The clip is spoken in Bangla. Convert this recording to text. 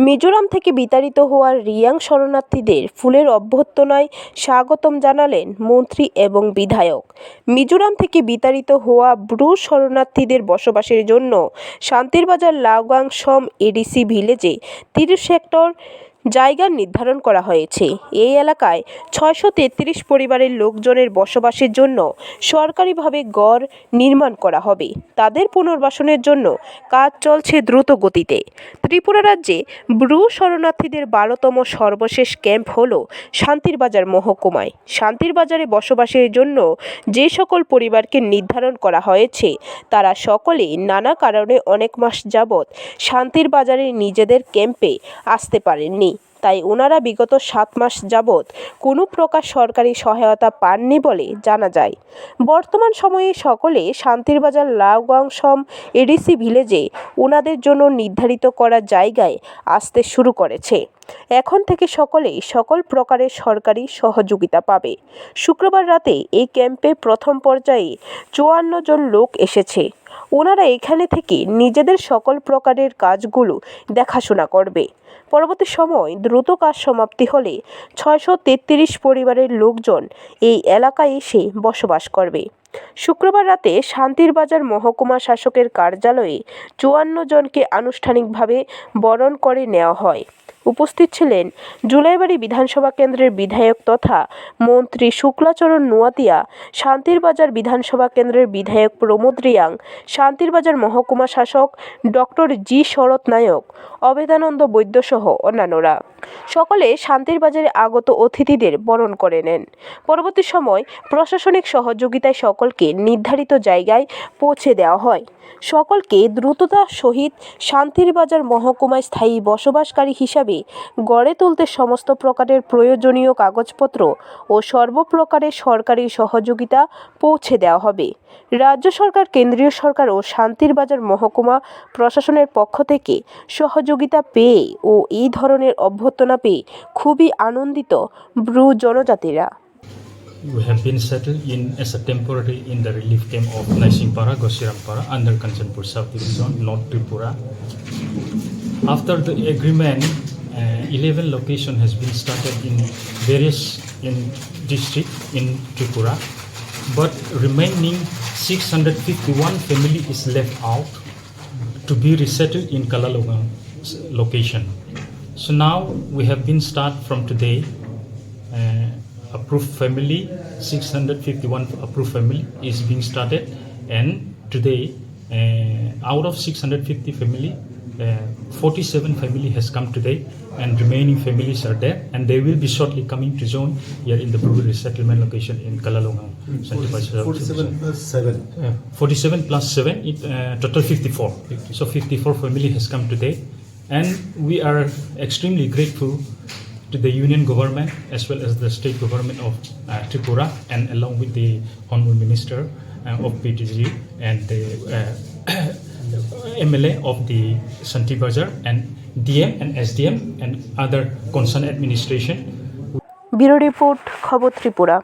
মিজোরাম থেকে বিতাড়িত হওয়া রিয়াং শরণার্থীদের ফুলের অভ্যর্থনায় স্বাগতম জানালেন মন্ত্রী এবং বিধায়ক। মিজোরাম থেকে বিতাড়িত হওয়া ব্রু শরণার্থীদের বসবাসের জন্য শান্তিরবাজার লাউগাং সম এডিসি ভিলেজে তিরিশ হেক্টর জায়গা নির্ধারণ করা হয়েছে। এই এলাকায় ছয়শো তেত্রিশ পরিবারের লোকজনের বসবাসের জন্য সরকারিভাবে গড় নির্মাণ করা হবে। তাদের পুনর্বাসনের জন্য কাজ চলছে দ্রুত গতিতে। ত্রিপুরা রাজ্যে ব্রু শরণার্থীদের বারোতম সর্বশেষ ক্যাম্প হল শান্তিরবাজার মহকুমায়। শান্তিরবাজারে বসবাসের জন্য যে সকল পরিবারকে নির্ধারণ করা হয়েছে, তারা সকলেই নানা কারণে অনেক মাস যাবৎ শান্তির বাজারে নিজেদের ক্যাম্পে আসতে পারেননি। তাই ওনারা বিগত সাত মাস যাবৎ কোনো প্রকার সরকারি সহায়তা পাননি বলে জানা যায়। বর্তমান সময়ে সকলে শান্তির বাজার লাউগাংসম এডিসি ভিলেজে ওনাদের জন্য নির্ধারিত করা জায়গায় আসতে শুরু করেছে। এখন থেকে সকলেই সকল প্রকারের সরকারি সহযোগিতা পাবে। শুক্রবার রাতে এই ক্যাম্পে প্রথম পর্যায়ে চুয়ান্ন জন লোক এসেছে। ওনারা এখানে থেকে নিজেদের সকল প্রকারের কাজগুলো দেখাশোনা করবে। পরবর্তী সময় দ্রুত কাজ সমাপ্তি হলে ছয়শো তেত্রিশ পরিবারের লোকজন এই এলাকায় এসে বসবাস করবে। শুক্রবার রাতে শান্তির বাজার মহকুমা শাসকের কার্যালয়ে চুয়ান্ন জনকে আনুষ্ঠানিকভাবে বরণ করে নেওয়া হয়। উপস্থিত ছিলেন জুলাইবাড়ি বিধানসভা কেন্দ্রের বিধায়ক তথা মন্ত্রী শুক্লাচরণ নুয়াতিয়া, শান্তিরবাজার বিধানসভা কেন্দ্রের বিধায়ক প্রমোদ রিয়াং, শান্তিরবাজার মহকুমা শাসক ডক্টর জি শরৎ নায়ক, অবেদানন্দ বৈদ্যসহ অন্যান্যরা। সকলে শান্তিরবাজারে আগত অতিথিদের বরণ করে নেন। পরবর্তী সময় প্রশাসনিক সহযোগিতায় সকলকে নির্ধারিত জায়গায় পৌঁছে দেওয়া হয়। সকলকে দ্রুততার সহিত শান্তিরবাজার মহকুমায় স্থায়ী বসবাসকারী হিসাবে হবে গড়ে তুলতে সমস্ত প্রকারের প্রয়োজনীয় কাগজপত্র ও সর্বপ্রকারের সরকারি সহযোগিতা পৌঁছে দেওয়া হবে। রাজ্য সরকার কেন্দ্রীয় সরকার ও শান্তির বাজার মহকুমা প্রশাসনের পক্ষ থেকে সহযোগিতা পেয়ে ও এই ধরনের অভ্যর্থনা পেয়ে খুবই আনন্দিত ব্রু জনজাতিরা। We have been settled in as a temporary in the relief camp of Naisingpara, Gosirampara, under Kanchanpur South Division, North Tripura. After the agreement 11 location has been started in various in district in Tripura, but remaining 651 family is left out to be resettled in Kalalonga location. So now we have been start from today. Uh, approved family 651 approved family is being started and today uh, out of 650 family uh, 47 family has come today and remaining families are there and they will be shortly coming to zone here in the Brewery resettlement location in Kalalonga. Santipas- 47 plus 7. uh, 47 plus 7, it, uh, total 54. So 54 family has come today. And we are extremely grateful to the union government as well as the state government of uh, Tripura and along with the Honorable Minister uh, of PTG and the uh, MLA of the Santi Bazar and DM and SDM and other concerned administration bureau report খবর ত্রিপুরা